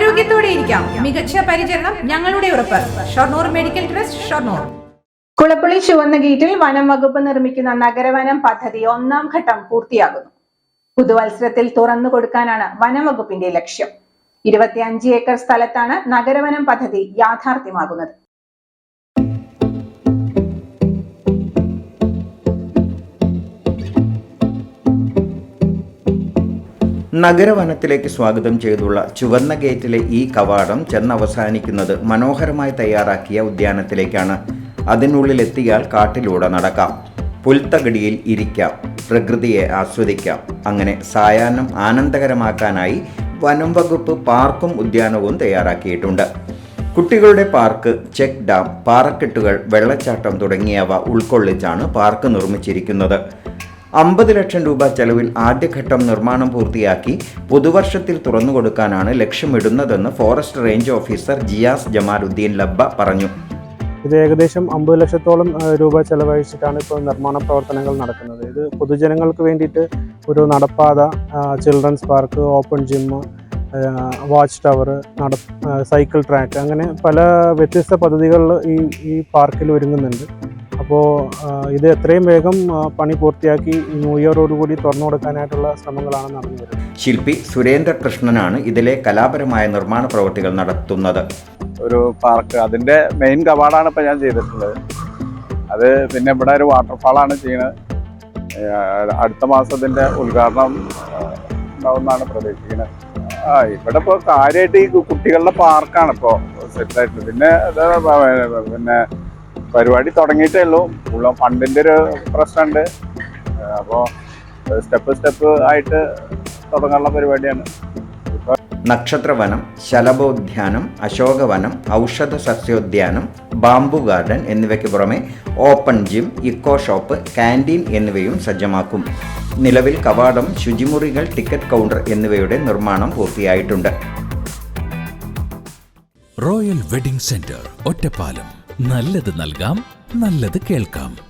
ആരോഗ്യത്തോടെ ഇരിക്കാം. മികച്ച പരിചരണം ഞങ്ങളുടെ ഉറപ്പ്. Shoranur medical trust Shoranur. Kulappully ചുവന്ന ഗേറ്റിൽ വനം വകുപ്പ് നിർമ്മിക്കുന്ന നഗരവനം പദ്ധതി ഒന്നാം ഘട്ടം പൂർത്തിയാകുന്നു. പുതുവത്സരത്തിൽ തുറന്നു കൊടുക്കാനാണ് വനം വകുപ്പിന്റെ ലക്ഷ്യം. ഇരുപത്തിയഞ്ച് ഏക്കർ സ്ഥലത്താണ് നഗരവനം പദ്ധതി യാഥാർത്ഥ്യമാകുന്നത്. നഗരവനത്തിലേക്ക് സ്വാഗതം ചെയ്തുള്ള ചുവന്ന ഗേറ്റിലെ ഈ കവാടം ചെന്നവസാനിക്കുന്നത് മനോഹരമായി തയ്യാറാക്കിയ ഉദ്യാനത്തിലേക്കാണ്. അതിനുള്ളിലെത്തിയാൽ കാട്ടിലൂടെ നടക്കാം. പുൽത്തകടിയിൽ ഇരിക്കാം. പ്രകൃതിയെ ആസ്വദിക്കാം. അങ്ങനെ സായാഹ്നം ആനന്ദകരമാക്കാനായി വനം വകുപ്പ് പാർക്കും ഉദ്യാനവും തയ്യാറാക്കിയിട്ടുണ്ട്. കുട്ടികളുടെ പാർക്ക് ചെക്ക് ഡാം പാറക്കെട്ടുകൾ വെള്ളച്ചാട്ടം തുടങ്ങിയവ ഉൾക്കൊള്ളിച്ചാണ് പാർക്ക് നിർമ്മിച്ചിരിക്കുന്നത്. അമ്പത് ലക്ഷം രൂപ ചെലവിൽ ആദ്യഘട്ടം നിർമ്മാണം പൂർത്തിയാക്കി പുതുവർഷത്തിൽ തുറന്നുകൊടുക്കാനാണ് ലക്ഷ്യമിടുന്നതെന്ന് forest range officer Jiyas Jamaluddin Labba പറഞ്ഞു. ഇത് ഏകദേശം അമ്പത് ലക്ഷത്തോളം രൂപ ചെലവഴിച്ചിട്ടാണ് ഇപ്പോൾ നിർമ്മാണ പ്രവർത്തനങ്ങൾ നടക്കുന്നത്. ഇത് പൊതുജനങ്ങൾക്ക് വേണ്ടിയിട്ട് ഒരു നടപ്പാത children's park open gym watch tower നട സൈക്കിൾ ട്രാക്ക് അങ്ങനെ പല വ്യത്യസ്ത പദ്ധതികൾ ഈ ഈ പാർക്കിൽ ഒരുങ്ങുന്നുണ്ട്. അപ്പോൾ ഇത് എത്രയും വേഗം പണി പൂർത്തിയാക്കി ന്യൂ ഇയറോടുകൂടി തുറന്നു കൊടുക്കാനായിട്ടുള്ള ശ്രമങ്ങളാണ് നടന്നു വരുന്നത് ശില്പി സുരേന്ദ്രകൃഷ്ണനാണ് ഇതിലെ കലാപരമായ നിർമ്മാണ പ്രവൃത്തികൾ നടത്തുന്നത്. ഒരു പാർക്ക്. അതിന്റെ മെയിൻ കവാടാണ് ഇപ്പോൾ ഞാൻ ചെയ്തിട്ടുള്ളത്. അത് പിന്നെ ഇവിടെ ഒരു വാട്ടർഫാളാണ് ചെയ്യുന്നത്. അടുത്ത മാസം ഇതിന്റെ ഉദ്ഘാടനം ഉണ്ടാവുമെന്നാണ് പ്രതീക്ഷിക്കുന്നത്. ആ ഇവിടെ ഇപ്പോൾ കാര്യമായിട്ട് ഈ കുട്ടികളുടെ പാർക്കാണ് ഇപ്പോൾ സെറ്റായിട്ടുള്ളത് പിന്നെ പിന്നെ പരിപാടി തുടങ്ങിയിട്ടേ ഉള്ളൂ. ഉള്ള ഫണ്ടിന്റെ ഒരു പ്രശ്നമുണ്ട്. അപ്പോൾ സ്റ്റെപ്പ് സ്റ്റെപ്പ് ആയിട്ട് തുടങ്ങാനുള്ള പരിപാടിയാണ്. നക്ഷത്രവനം ശലഭോദ്യാനം അശോകവനം ഔഷധ സസ്യോദ്യാനം ബാംബു ഗാർഡൻ എന്നിവയ്ക്ക് പുറമെ open gym eco shop canteen എന്നിവയും സജ്ജമാക്കും. നിലവിൽ കവാടം ശുചിമുറികൾ ടിക്കറ്റ് കൗണ്ടർ എന്നിവയുടെ നിർമ്മാണം പൂർത്തിയായിട്ടുണ്ട്. Royal wedding centre Ottapalam. നല്ലത് നൽകാം നല്ലത് കേൾക്കാം.